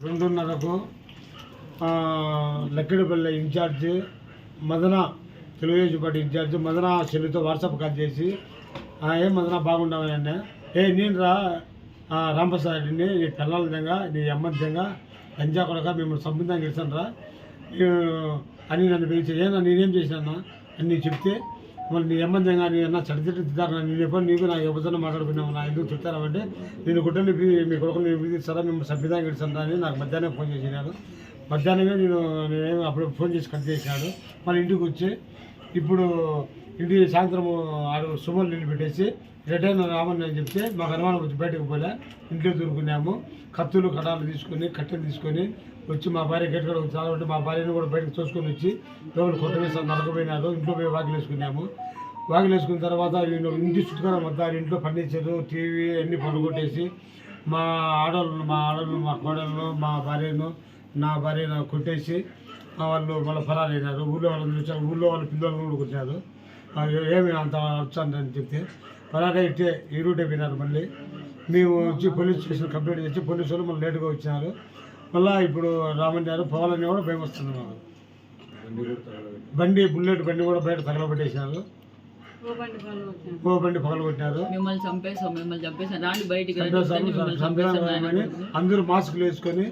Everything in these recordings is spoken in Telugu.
రెండున్నరకు Lakkidipalli incharge Madana Telugu Desam party incharge Madana చెల్లితో వాట్సాప్ కాల్ చేసి ఏం మదన బాగుండవని అన్న. ఏ నేను రా ఆ, రాంప్రసాద్ని నీ పిల్లల విధంగా నీ అమ్మ విధంగా గంజా కొడక మిమ్మల్ని సంబంధంగా ఇస్తాను రా. అని నన్ను పిలిచి ఏనా నేనేం చేసినా అని చెప్తే మరి నీ ఎమ్మంది కానీ అన్న నేను ఎప్పుడు నీకు నాకు ఎవరితో మాట్లాడుకున్నాము నా ఎందుకు తిట్టారంటే నేను గుట్టలు మీ కొడుకు నేను విధిస్తారా? మేము సభ్యతంగా ఇస్తాను అని నాకు మధ్యాహ్నం ఫోన్ చేసినాడు. మధ్యాహ్నమే నేను నేనేమో అప్పుడు ఫోన్ చేసి కట్ చేసినాడు. మన ఇంటికి వచ్చి ఇప్పుడు ఇంటికి సాయంత్రం ఆడు సుమలు నిలబెట్టేసి రిటర్న్ రామని అని చెప్తే మాకు అనుమానం వచ్చి బయటకు పోలే ఇంట్లో దొరుకున్నాము కత్తులు కడాలు తీసుకొని కట్టెలు తీసుకొని వచ్చి మా భార్య గట్టి కూడా చాలా మా భార్యను కూడా బయటకు చూసుకొని వచ్చి ఎవరు కొట్టవేసారు నరకపోయినారు ఇంట్లో పోయి వాకిలు వేసుకున్నాము. వాకిలు వేసుకున్న తర్వాత ఇంటి చుట్టుకొని మొత్తం ఇంట్లో ఫర్నిచర్ టీవీ అన్ని పనుకొట్టేసి మా ఆడవాళ్ళు మా ఆడవాళ్ళు మా కోడళ్ళు మా భార్యను నా భార్యను కొట్టేసి వాళ్ళు మళ్ళీ ఫరారైనారు. ఊళ్ళో వాళ్ళని ఊళ్ళో వాళ్ళ పిల్లలు కూడా కొట్టినారు ఏమి అంత వచ్చానని చెప్తే ఫరారే ఇట్టే ఈ రూటే పోయినారు మళ్ళీ. మేము వచ్చి పోలీస్ స్టేషన్ కంప్లైంట్ చేసి పోలీసు వాళ్ళు మళ్ళీ లేట్గా వచ్చినారు. మళ్ళీ ఇప్పుడు రామన్ గారు పోవాలని కూడా భయం వస్తున్నారు బండి బుల్లెట్ బండి కూడా బయట తగలబెట్టేసినారు ఓ బండి పగలగొట్టినారు. మిమ్మల్ని చంపేసాం మిమ్మల్ని రాండి బయటికి నాయన. అందరూ మాస్కులు వేసుకొని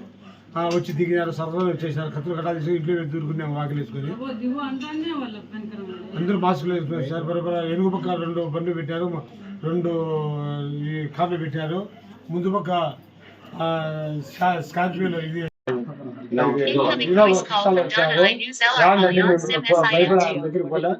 వచ్చి దిగినారు సరదాలు వచ్చేసారు. కత్తులు కట్టా తీసుకొని ఇంట్లో వెళ్ళి దూరుకున్నాము వాకిలు వేసుకొని. అందరూ మాస్కులు వేసుకొని సార్. బరబర ఎనుగు పక్క రెండు బండ్లు పెట్టారు రెండు ఈ కార్లు పెట్టారు. ముందు పక్క స్కార్పియోలో ఇది. Incoming voice call. from Donna I News L రాండి beyond మేము SIM భయపడ SIM2. దగ్గరికి పోలే